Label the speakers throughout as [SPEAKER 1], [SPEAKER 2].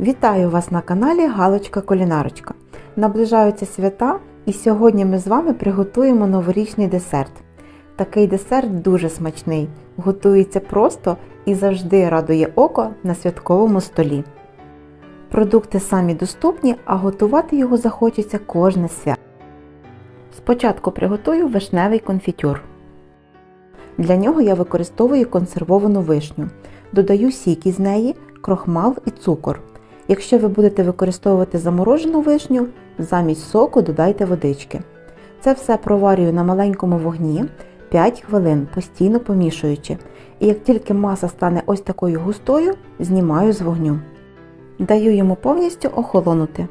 [SPEAKER 1] Вітаю вас на каналі Галочка Кулінарочка. Наближаються свята, і сьогодні ми з вами приготуємо новорічний десерт. Такий десерт дуже смачний, готується просто і завжди радує око на святковому столі. Продукти самі доступні, а готувати його захочеться кожне свято. Спочатку приготую вишневий конфітюр. Для нього я використовую консервовану вишню. Додаю сік із неї, крохмал і цукор. Якщо ви будете використовувати заморожену вишню, замість соку додайте водички. Це все проварюю на маленькому вогні 5 хвилин, постійно помішуючи. І як тільки маса стане ось такою густою, знімаю з вогню. Даю йому повністю охолонути.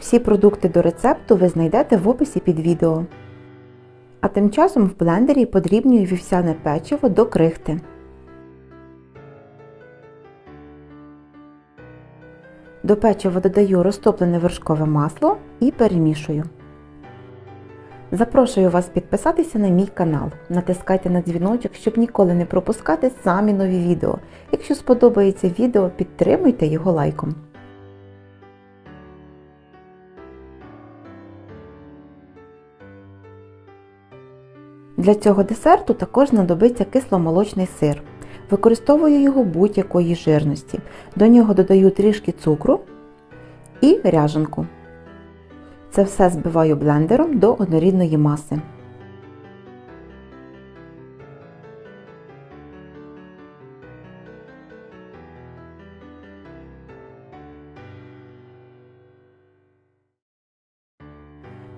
[SPEAKER 1] Всі продукти до рецепту ви знайдете в описі під відео. А тим часом в блендері подрібнюю вівсяне печиво до крихти. До печива додаю розтоплене вершкове масло і перемішую. Запрошую вас підписатися на мій канал. Натискайте на дзвіночок, щоб ніколи не пропускати самі нові відео. Якщо сподобається відео, підтримуйте його лайком. Для цього десерту також знадобиться кисломолочний сир. Використовую його будь-якої жирності. До нього додаю трішки цукру і ряженку. Це все збиваю блендером до однорідної маси.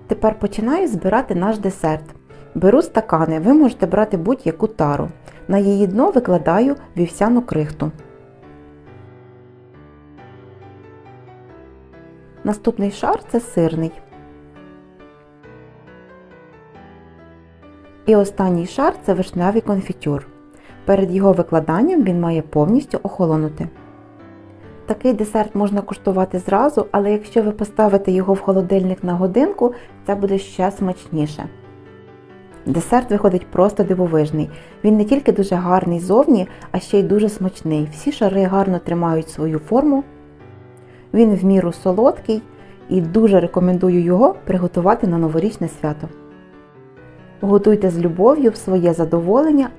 [SPEAKER 1] Тепер починаю збирати наш десерт. Беру стакани, ви можете брати будь-яку тару. На її дно викладаю вівсяну крихту. Наступний шар це сирний. І останній шар це вишневий конфітюр. Перед його викладанням він має повністю охолонути. Такий десерт можна куштувати зразу, але якщо ви поставите його в холодильник на годинку, це буде ще смачніше. Десерт виходить просто дивовижний. Він не тільки дуже гарний зовні, а ще й дуже смачний. Всі шари гарно тримають свою форму. Він в міру солодкий і дуже рекомендую його приготувати на новорічне свято. Готуйте з любов'ю в своє задоволення,